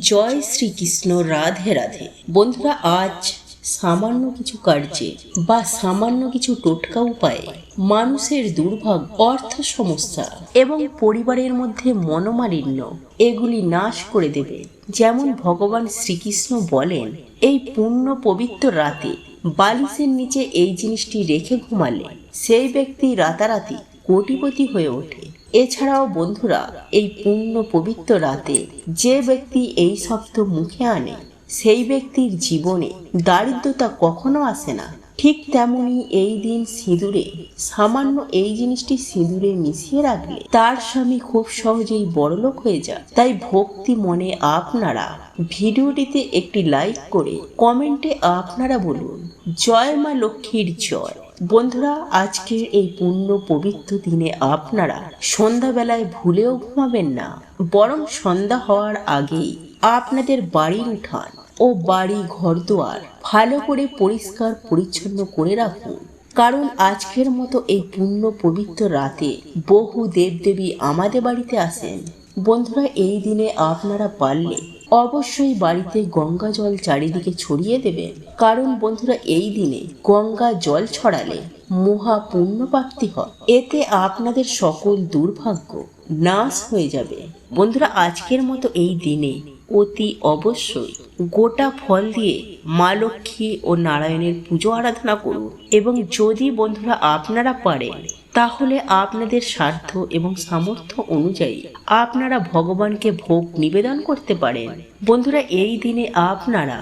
জয় শ্রীকৃষ্ণ, রাধে রাধে। বন্ধুরা, আজ সামান্য কিছু কার্যে বা সামান্য কিছু টোটকা উপায়ে মানুষের দুর্ভাগ অর্থ সমস্যা এবং পরিবারের মধ্যে মনোমালিন্য এগুলি নাশ করে দেবে। যেমন ভগবান শ্রীকৃষ্ণ বলেন, এই পূর্ণ পবিত্র রাতে বালিশের নিচে এই জিনিসটি রেখে ঘুমালে সেই ব্যক্তি রাতারাতি কোটিপতি হয়ে ওঠে। এছাড়াও বন্ধুরা, এই পূর্ণ পবিত্র রাতে যে ব্যক্তি এই শব্দ মুখে আনে, সেই ব্যক্তির জীবনে দারিদ্রতা কখনো আসে না। ঠিক তেমনি এই দিন সিঁদুরে, সামান্য এই জিনিসটি সিঁদুরে মিশিয়ে রাখলে তার স্বামী খুব সহজেই বড়লোক হয়ে যায়। তাই ভক্তি মনে আপনারা ভিডিওটিতে একটি লাইক করে কমেন্টে আপনারা বলুন, জয় মা লক্ষ্মীর জয়। বন্ধুরা, আজকের এই পূর্ণ পবিত্র দিনে আপনারা সন্ধ্যাবেলায় ভুলেও ঘুমাবেন না, বরং সন্ধ্যা হওয়ার আগেই আপনাদের বাড়ির উঠান ও বাড়ি ঘরদুয়ার ভালো করে পরিষ্কার পরিচ্ছন্ন করে রাখুন। কারণ আজকের মতো এই পূর্ণ পবিত্র রাতে বহু দেবদেবী আমাদের বাড়িতে আসেন। বন্ধুরা, এই দিনে আপনারা পারলে অবশ্যই বাড়িতে গঙ্গা জল চারিদিকে ছড়িয়ে দেবেন কারণ বন্ধুরা, এই দিনে গঙ্গা জল ছড়ালে মহা পুণ্য প্রাপ্তি হয়। এতে আপনাদের সকল দুর্ভাগ্য নাশ হয়ে যাবে। বন্ধুরা, আজকের মতো এই দিনে অতি অবশ্যই গোটা ফল দিয়ে মা লক্ষ্মী ও নারায়ণের পুজো আরাধনা করুন। এবং যদি বন্ধুরা আপনারা পারেন তাহলে আপনাদের স্বার্থ এবং সামর্থ্য অনুযায়ী আপনারা ভগবানকে ভোগ নিবেদন করতে পারেন। বন্ধুরা, এই দিনে আপনারা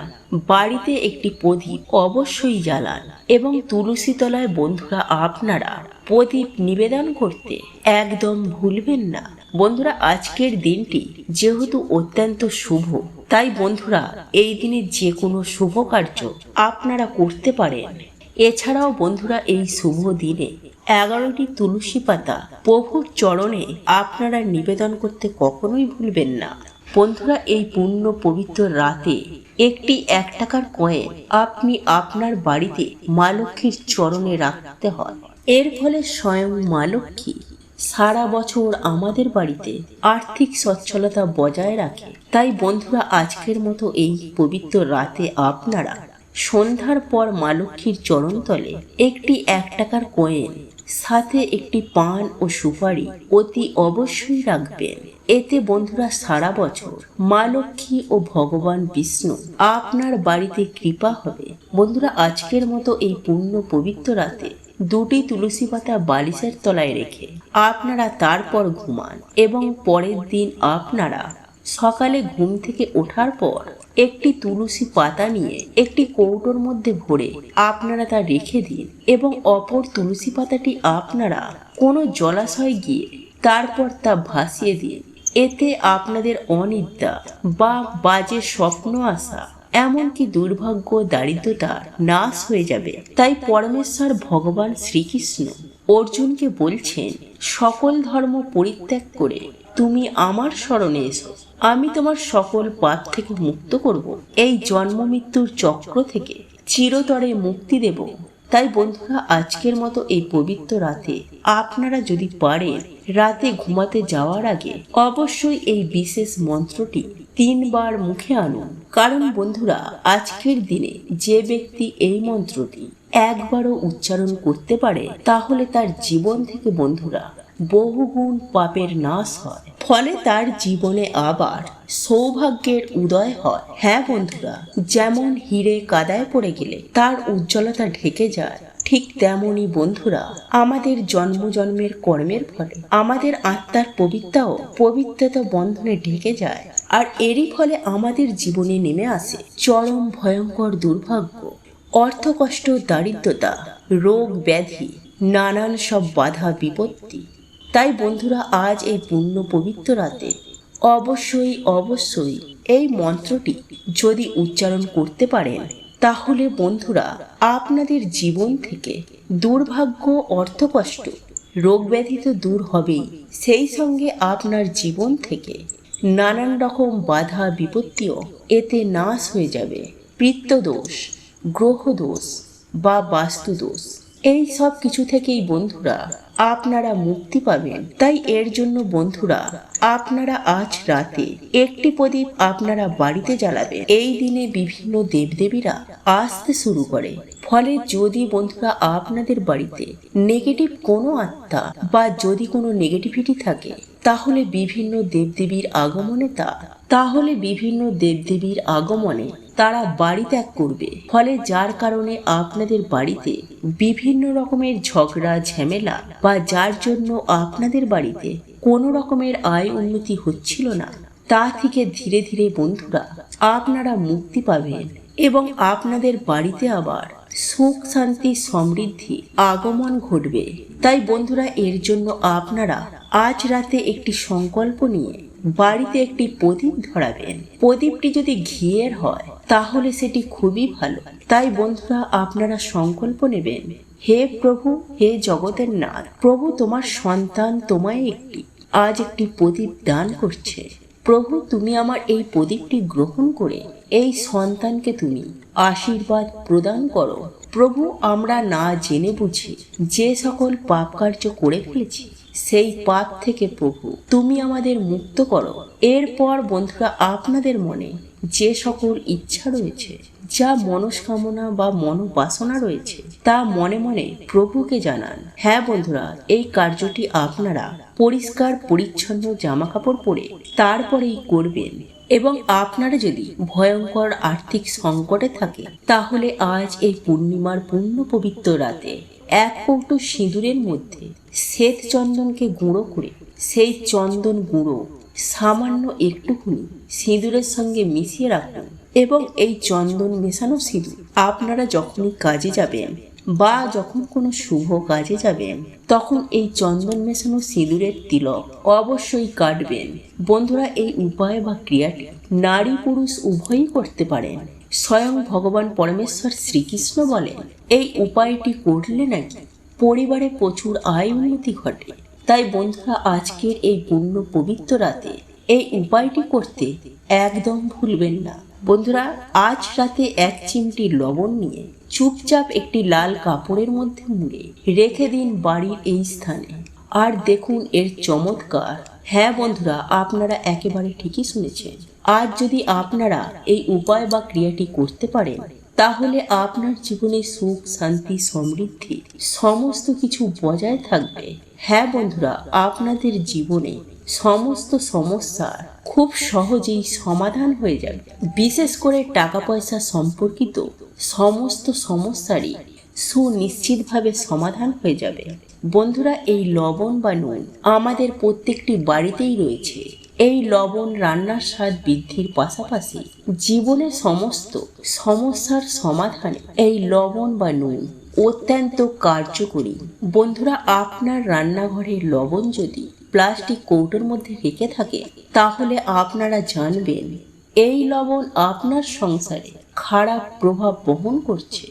বাড়িতে একটি প্রদীপ অবশ্যই জ্বালান এবং তুলসী তলায় বন্ধুরা আপনারা প্রদীপ নিবেদন করতে একদম ভুলবেন না। বন্ধুরা, আজকের দিনটি যেহেতু অত্যন্ত শুভ, তাই বন্ধুরা, এই দিনে যে কোনো শুভ কার্য আপনারা করতে পারেন। এছাড়াও বন্ধুরা, এই শুভ দিনে এগারোটি তুলসী পাতা প্রভুর চরণে আপনারা নিবেদন করতে কখনোই ভুলবেন না। বন্ধুরা, এই পূর্ণ পবিত্র রাতে একটি এক টাকার কয়েন আপনি আপনার বাড়িতে মা লক্ষ্মীর চরণে রাখতে হয়। এর ফলে স্বয়ং মা লক্ষ্মী সারা বছর আমাদের বাড়িতে আর্থিক সচ্ছলতা বজায় রাখে। তাই বন্ধুরা, আজকের মতো এই পবিত্র রাতে আপনারা সন্ধ্যার পর মা লক্ষ্মীর চরণতলে একটি এক টাকার কয়েন সাথে একটি পান ও সুপারি অতি অবশ্যই রাখবেন। এতে বন্ধুরা সারা বছর মা লক্ষ্মী ও ভগবান বিষ্ণু আপনার বাড়িতে কৃপা হবে। বন্ধুরা, আজকের মতো এই পূর্ণ পবিত্র রাতে দুটি তুলসী পাতা বালিশের তলায় রেখে আপনারা তারপর ঘুমান এবং পরের দিন আপনারা সকালে ঘুম থেকে ওঠার পর একটি তুলসী পাতা নিয়ে একটি কৌটোর মধ্যে ভরে আপনারা তা রেখে দিন এবং অপর তুলসী পাতাটি আপনারা কোনো জলাশয় গিয়ে তারপর তা ভাসিয়ে দিন। এতে আপনাদের অনিদ্রা বা বাজে স্বপ্ন আসা এমনকি দুর্ভাগ্য দারিদ্রতা নাশ হয়ে যাবে। তাই পরমেশ্বর ভগবান শ্রীকৃষ্ণ অর্জুনকে বলছেন, সকল ধর্ম পরিত্যাগ করে তুমি আমার স্মরণে এসো। আমি তোমার সকল পাপ থেকে মুক্ত করব। এই জন্ম মৃত্যুর চক্র থেকে চিরতরে মুক্তি দেব। তাই বন্ধুরা, আজকের মতো এই পবিত্র রাতে আপনারা যদি পারেন রাতে ঘুমাতে যাওয়ার আগে অবশ্যই এই বিশেষ মন্ত্রটি তিনবার মুখে আনুন। কারণ বন্ধুরা, আজকের দিনে যে ব্যক্তি এই মন্ত্রটি একবারও উচ্চারণ করতে পারে, তাহলে তার জীবন থেকে বন্ধুরা বহুগুণ পাপের নাশ হয়। ফলে তার জীবনে আবার সৌভাগ্যের উদয় হয়। হ্যাঁ বন্ধুরা, যেমন হিরে কাদায় পড়ে গেলে তার উজ্জ্বলতা ঢেকে যায়, ঠিক তেমনই বন্ধুরা, আমাদের জন্ম জন্মের কর্মের ফলে। আমাদের আত্মার পবিত্রাও পবিত্রতা বন্ধনে ঢেকে যায়। আর এরই ফলে আমাদের জীবনে নেমে আসে চরম ভয়ঙ্কর দুর্ভাগ্য, অর্থকষ্ট, দারিদ্রতা, রোগ ব্যাধি, নানান সব বাধা বিপত্তি। তাই বন্ধুরা, আজ এই পূর্ণ পবিত্র রাতে অবশ্যই অবশ্যই এই মন্ত্রটি যদি উচ্চারণ করতে পারেন, তাহলে বন্ধুরা, আপনাদের জীবন থেকে দুর্ভাগ্য, অর্থকষ্ট রোগ ব্যাধি তো দূর হবেই। সেই সঙ্গে আপনার জীবন থেকে নানান রকম বাধা, বিপত্তিও এতে নাশ হয়ে যাবে। পিত্তদোষ, গ্রহদোষ বা বাস্তুদোষ, এই সব কিছু থেকেই বন্ধুরা আপনারা মুক্তি পাবেন। তাই এর জন্য বন্ধুরা, আপনারা আজ রাতে একটি প্রদীপ আপনারা বাড়িতে জ্বালাবেন। এই দিনে বিভিন্ন দেবদেবীরা আসতে শুরু করে। ফলে যদি বন্ধুরা আপনাদের বাড়িতে নেগেটিভ কোনো আত্মা বা যদি কোনো নেগেটিভিটি থাকে, তাহলে বিভিন্ন দেবদেবীর আগমনে তা, তাহলে বিভিন্ন দেবদেবীর আগমনে তারা বাড়ি ত্যাগ করবে। ফলে যার কারণে আপনাদের বাড়িতে বিভিন্ন রকমের ঝগড়া, ঝামেলা বা যার জন্য আপনাদের বাড়িতে কোনো রকমের আয় উন্নতি হচ্ছিল না, তা থেকে ধীরে ধীরে বন্ধুরা, আপনারা মুক্তি পাবেন এবং আপনাদের বাড়িতে আবার সুখ, শান্তি, সমৃদ্ধি আগমন ঘটবে। তাই বন্ধুরা, এর জন্য আপনারা আজ রাতে একটি সংকল্প নিয়ে বাড়িতে একটি প্রদীপ ধরাবেন। প্রদীপটি যদি ঘিয়ের হয়, তাহলে সেটি খুবই ভালো। তাই বন্ধুরা, আপনারা সংকল্প নেবেন হে প্রভু, হে জগতের নাথ, প্রভু তোমার সন্তান তোমায় একটি, আজ একটি প্রদীপ দান করছে। প্রভু, তুমি আমার এই প্রদীপটি গ্রহণ করে এই সন্তানকে তুমি আশীর্বাদ প্রদান করো। প্রভু, আমরা না জেনে বুঝি যে সকল পাপ কার্য করে ফেলেছি, সেই পাপ থেকে প্রভু, তুমি আমাদের মুক্ত করো। এরপর বন্ধুরা, আপনাদের মনে যে সকল ইচ্ছা রয়েছে যা মনস্কামনা বা মনোবাসনা রয়েছে, তা মনে মনে প্রভুকে জানান। হ্যাঁ বন্ধুরা, এই কার্যটি আপনারা পরিষ্কার, পরিচ্ছন্ন জামা কাপড় পরে তারপরেই করবেন। এবং আপনারা যদি ভয়ঙ্কর আর্থিক সংকটে থাকে, তাহলে আজ এই পূর্ণিমার পূর্ণ পবিত্র রাতে এক কৌটো সিঁদুরের মধ্যে শ্বেত চন্দনকে গুঁড়ো করে, সেই চন্দন গুঁড়ো সামান্য একটুখানি সিঁদুরের সঙ্গে মিশিয়ে রাখুন। এবং এই চন্দন মেশানো সিঁদুর আপনারা যখনই কাজে যাবেন বা যখন কোনো শুভ কাজে যাবেন, তখন এই চন্দন মেশানো সিঁদুরের তিলক অবশ্যই কাটবেন। বন্ধুরা, এই উপায় বা ক্রিয়াটি নারী পুরুষ উভয়ই করতে পারেন। স্বয়ং ভগবান পরমেশ্বর শ্রীকৃষ্ণ বলেন, এই উপায়টি করলে নাকি পরিবারে প্রচুর আয় উন্নতি ঘটে। তাই বন্ধুরা, আজকের এই পূর্ণ পবিত্র রাতে এই উপায়টি করতে একদম ভুলবেন না। বন্ধুরা, আজ রাতে এক চিমটি লবণ নিয়ে চুপচাপ একটি লাল কাপড়ের মধ্যে মুড়ে রেখে দিন বাড়ির এই স্থানে। আর দেখুন এর চমৎকার। হ্যাঁ বন্ধুরা, আপনারা একেবারে ঠিকই শুনেছেন। আজ যদি আপনারা এই উপায় বা ক্রিয়াটি করতে পারেন, তাহলে আপনার জীবনে সুখ, শান্তি, সমৃদ্ধি সমস্ত কিছু বজায় থাকবে। হ্যাঁ বন্ধুরা, আপনাদের জীবনে সমস্ত সমস্যার খুব সহজেই সমাধান হয়ে যাবে। বিশেষ করে টাকা পয়সা সম্পর্কিত সমস্ত সমস্যারই সুনিশ্চিতভাবে সমাধান হয়ে যাবে। বন্ধুরা, এই লবণ বা নুন আমাদের প্রত্যেকটি বাড়িতেই রয়েছে। এই লবণ রান্নার স্বাদ বৃদ্ধির পাশাপাশি জীবনের সমস্ত সমস্যার সমাধানে এই লবণ বা নুন অত্যন্ত কার্যকরী। বন্ধুরা, আপনার রান্নাঘরের লবণ যদি প্লাস্টিক কৌটোর মধ্যে রেখে থাকে, তাহলে আপনারা জানবেন, এই লবণ আপনার সংসারে খারাপ প্রভাব বহন করছে।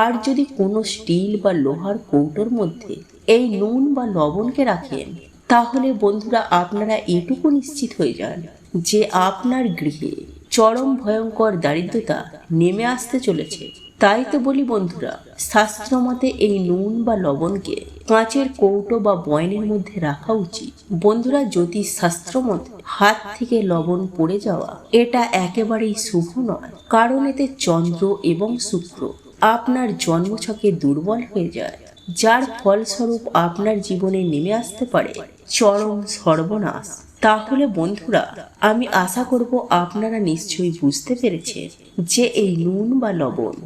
আর যদি কোনো স্টিল বা লোহার কৌটোর মধ্যে এই নুন বা লবণকে রাখেন, তাহলে বন্ধুরা আপনারা এটুকু নিশ্চিত হয়ে যান যে আপনার গৃহে চরম ভয়ঙ্কর দারিদ্রতা নেমে আসতে চলেছে। তাই তো বলি বন্ধুরা, শাস্ত্র মতে এই নুন বা লবণকে কাঁচের কৌটো বা বয়নের মধ্যে রাখা উচিত। বন্ধুরা জ্যোতিষ শাস্ত্র মতে হাত থেকে লবণ পড়ে যাওয়া, এটা একেবারেই শুভ নয়, কারণ এতে চন্দ্র এবং শুক্র আপনার জন্মছকে দুর্বল হয়ে যায়, যার ফলস্বরূপ আপনার জীবনে নেমে আসতে পারে চরম সর্বনাশ। তাহলে বন্ধুরা, আমি আশা করব আপনারা নিশ্চয়ই বুঝতে পেরেছেন যে এই নুন বা লবণ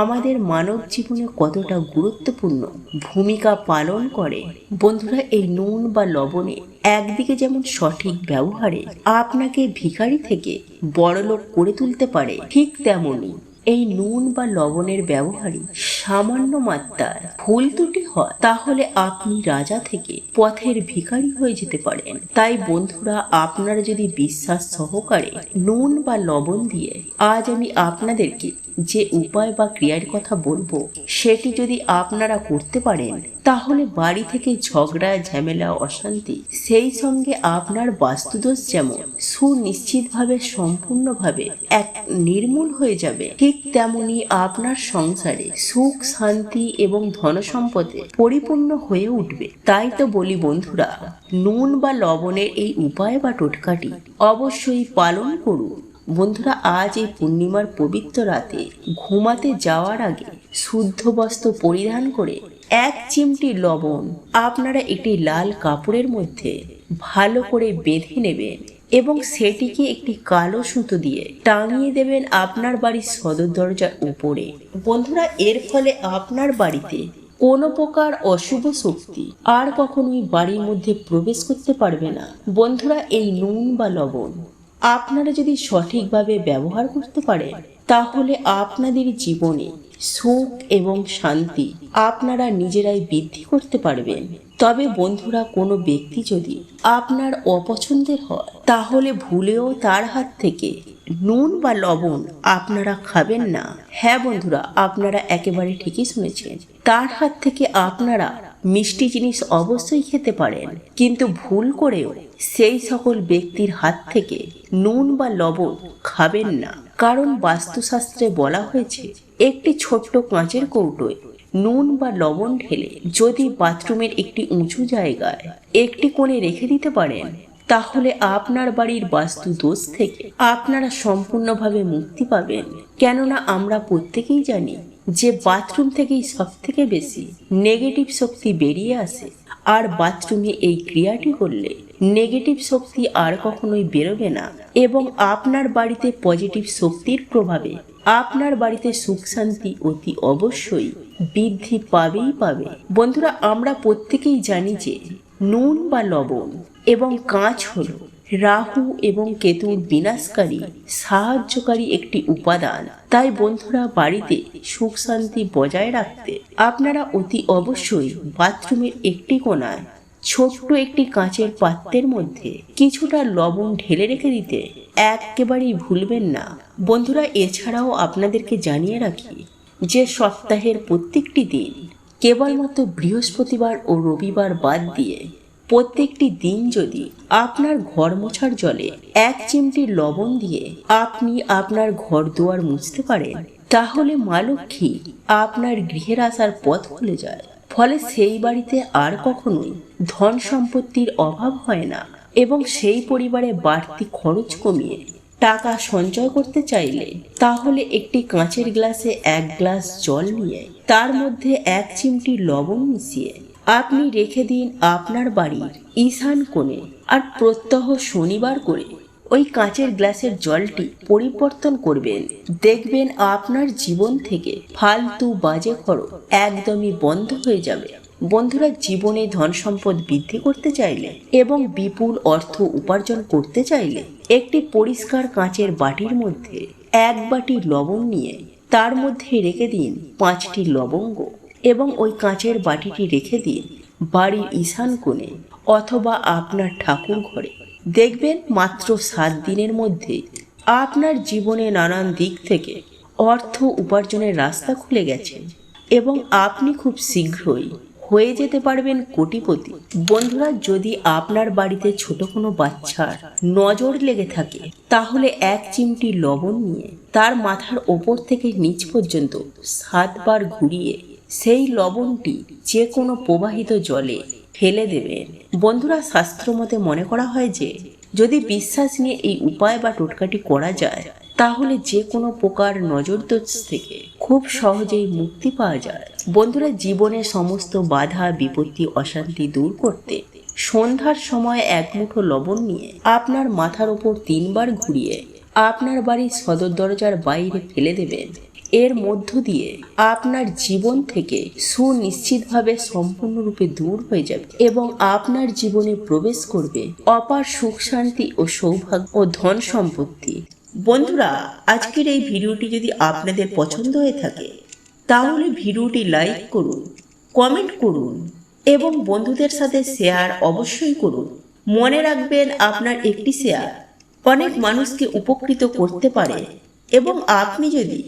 আমাদের মানব জীবনে কতটা গুরুত্বপূর্ণ ভূমিকা পালন করে? বন্ধুরা, এই নুন বা লবণে একদিকে যেমন সঠিক ব্যবহারে আপনাকে ভিখারি থেকে বড়লোক করে তুলতে পারে, ঠিক তেমনই এই নুন বা লবণের ব্যবহারই সামান্য মাত্রার ভুল ত্রুটি হয়। তাহলে আপনি রাজা থেকে পথের ভিখারি হয়ে যেতে পারেন। তাই বন্ধুরা, আপনারা যদি বিশ্বাস সহকারে নুন বা লবণ দিয়ে আজ আমি আপনাদেরকে যে উপায় বা ক্রিয়ার কথা বলব, সেটি যদি আপনারা করতে পারেন, তাহলে বাড়ি থেকে ঝগড়া, ঝামেলা, অশান্তি, সেই সঙ্গে আপনার বাস্তুদোষ যেমন সুনিশ্চিতভাবে সম্পূর্ণভাবে এক নির্মূল হয়ে যাবে, ঠিক তেমনি আপনার সংসারে সুখ, শান্তি এবং ধনসম্পদে পরিপূর্ণ হয়ে উঠবে। তাই তো বলি বন্ধুরা, নুন বা লবণের এই উপায় বা টোটকাটি অবশ্যই পালন করুন। বন্ধুরা, আজ এই পূর্ণিমার পবিত্র রাতে ঘুমাতে যাওয়ার আগে শুদ্ধ বস্ত্র পরিধান করে এক চিমটি লবণ আপনারা একটি লাল কাপড়ের মধ্যে ভালো করে বেঁধে নেবেন এবং সেটিকে একটি কালো সুতো দিয়ে টাঙিয়ে দেবেন আপনার বাড়ির সদর দরজার উপরে। বন্ধুরা, এর ফলে আপনার বাড়িতে কোনো প্রকার অশুভ শক্তি আর কখনোই বাড়ির মধ্যে প্রবেশ করতে পারবে না। বন্ধুরা, এই নুন বা লবণ আপনারা যদি সঠিকভাবে ব্যবহার করতে পারেন, তাহলে আপনাদের জীবনে সুখ এবং শান্তি আপনারা নিজেরাই বৃদ্ধি করতে পারবেন। তবে বন্ধুরা, কোনো ব্যক্তি যদি আপনার অপছন্দের হয়, তাহলে ভুলেও তার হাত থেকে নুন বা লবণ আপনারা খাবেন না। হ্যাঁ বন্ধুরা, আপনারা একেবারে ঠিকই শুনেছেন। তার হাত থেকে আপনারা মিষ্টি জিনিস অবশ্যই খেতে পারেন। কিন্তু ভুল করেও সেই সকল ব্যক্তির হাত থেকে নুন বা লবণ খাবেন না। কারণ বাস্তুশাস্ত্রে বলা হয়েছে, একটি ছোট্ট কাঁচের কৌটোয় নুন বা লবণ ঢেলে যদি বাথরুমের একটি উঁচু জায়গায় একটি কোণে রেখে দিতে পারেন, তাহলে আপনার বাড়ির বাস্তু দোষ থেকে আপনারা সম্পূর্ণভাবে মুক্তি পাবেন। কেননা আমরা প্রত্যেকেই জানি যে বাথরুম থেকেই সব থেকে বেশি নেগেটিভ শক্তি বেরিয়ে আসে, আর বাথরুমে এই ক্রিয়াটি করলে নেগেটিভ শক্তি আর কখনোই বেরোবে না। এবং আপনার বাড়িতে পজিটিভ শক্তির প্রভাবে আপনার বাড়িতে সুখ শান্তি অতি অবশ্যই বৃদ্ধি পাবেই পাবে। বন্ধুরা, আমরা প্রত্যেকেই জানি যে নুন বা লবণ এবং কাঁচ হলো রাহু এবং কেতুর বিনাশকারী, সাহায্যকারী একটি উপাদান। তাই বন্ধুরা, বাড়িতে সুখ শান্তি বজায় রাখতে আপনারা অতি অবশ্যই বাথরুমের একটি কোণায় ছোট্ট একটি কাঁচের পাত্রের মধ্যে কিছুটা লবণ ঢেলে রেখে দিতে একেবারেই ভুলবেন না। বন্ধুরা, এছাড়াও আপনাদেরকে জানিয়ে রাখি যে সপ্তাহের প্রত্যেকটি দিন কেবলমাত্র বৃহস্পতিবার ও রবিবার বাদ দিয়ে প্রত্যেকটি দিন যদি আপনার ঘর মোছার জলে এক চিমটি লবণ দিয়ে আপনি আপনার ঘর দুয়ার মুছতে পারেন, তাহলে মা লক্ষ্মী আপনার গৃহের আসার পথ খুলে যায়। ফলে সেই বাড়িতে আর কখনোই ধন সম্পত্তির অভাব হয় না এবং সেই পরিবারে বাড়তি খরচ কমিয়ে টাকা সঞ্চয় করতে চাইলে তাহলে একটি কাঁচের গ্লাসে এক গ্লাস জল নিয়ে তার মধ্যে এক চিমটি লবণ মিশিয়ে আপনি রেখে দিন আপনার বাড়ির ঈশান কোণে আর প্রত্যহ শনিবার করে ওই কাঁচের গ্লাসের জলটি পরিবর্তন করবেন। দেখবেন আপনার জীবন থেকে ফালতু বাজে খরচ একদমই বন্ধ হয়ে যাবে। বন্ধুরা, জীবনে ধন সম্পদ বৃদ্ধি করতে চাইলে এবং বিপুল অর্থ উপার্জন করতে চাইলে একটি পরিষ্কার কাঁচের বাটির মধ্যে এক বাটি লবণ নিয়ে তার মধ্যে রেখে দিন পাঁচটি লবঙ্গ। এবং ওই কাঁচের বাটিটি রেখে দিন বাড়ির ঈশান কোণে অথবা আপনার ঠাকুর ঘরে। দেখবেন মাত্র সাত দিনের মধ্যে আপনার জীবনে নানান দিক থেকে অর্থ উপার্জনের রাস্তা খুলে গেছে এবং আপনি খুব শীঘ্রই হয়ে যেতে পারবেন কোটিপতি। বন্ধুরা, যদি আপনার বাড়িতে ছোট কোনো বাচ্চার নজর লেগে থাকে, তাহলে এক চিমটি লবণ নিয়ে তার মাথার ওপর থেকে নিচ পর্যন্ত সাতবার ঘুরিয়ে সেই লবণটি যে কোনো প্রবাহিত জলে ফেলে দেবেন। বন্ধুরা, শাস্ত্র মতে মনে করা হয় যে, যদি বিশ্বাস নিয়ে এই উপায় বা টোটকাটি করা যায়, তাহলে যে কোনো প্রকার নজরদোষ থেকে খুব সহজেই মুক্তি পাওয়া যায়। বন্ধুরা, জীবনে সমস্ত বাধা, বিপত্তি, অশান্তি দূর করতে সন্ধ্যার সময় এক মুঠো লবণ নিয়ে আপনার মাথার ওপর তিনবার ঘুরিয়ে আপনার বাড়ির সদর দরজার বাইরে ফেলে দেবেন। এর মধ্য দিয়ে আপনার জীবন থেকে সুনিশ্চিতভাবে সম্পূর্ণরূপে দূর হয়ে যাবে এবং আপনার জীবনে প্রবেশ করবে অপার সুখ শান্তি ও সৌভাগ্য ও ধন সম্পত্তি। বন্ধুরা, আজকের এই ভিডিওটি যদি আপনাদের পছন্দ হয়ে থাকে, তাহলে ভিডিওটি লাইক করুন, কমেন্ট করুন এবং বন্ধুদের সাথে শেয়ার অবশ্যই করুন। মনে রাখবেন, আপনার একটি শেয়ার অনেক মানুষকে উপকৃত করতে পারে এবং আপনি যদি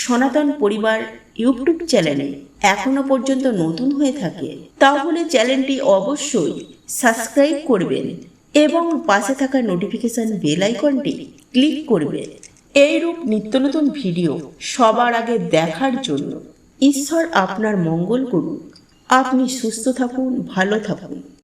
সনাতন পরিবার ইউটিউব চ্যানেলে এখনও পর্যন্ত নতুন হয়ে থাকে, তাহলে চ্যানেলটি অবশ্যই সাবস্ক্রাইব করবেন এবং পাশে থাকা নোটিফিকেশন বেল আইকনটি ক্লিক করবেন। এইরূপ নিত্য নতুন ভিডিও সবার আগে দেখার জন্য ঈশ্বর আপনার মঙ্গল করুন। আপনি সুস্থ থাকুন, ভালো থাকুন।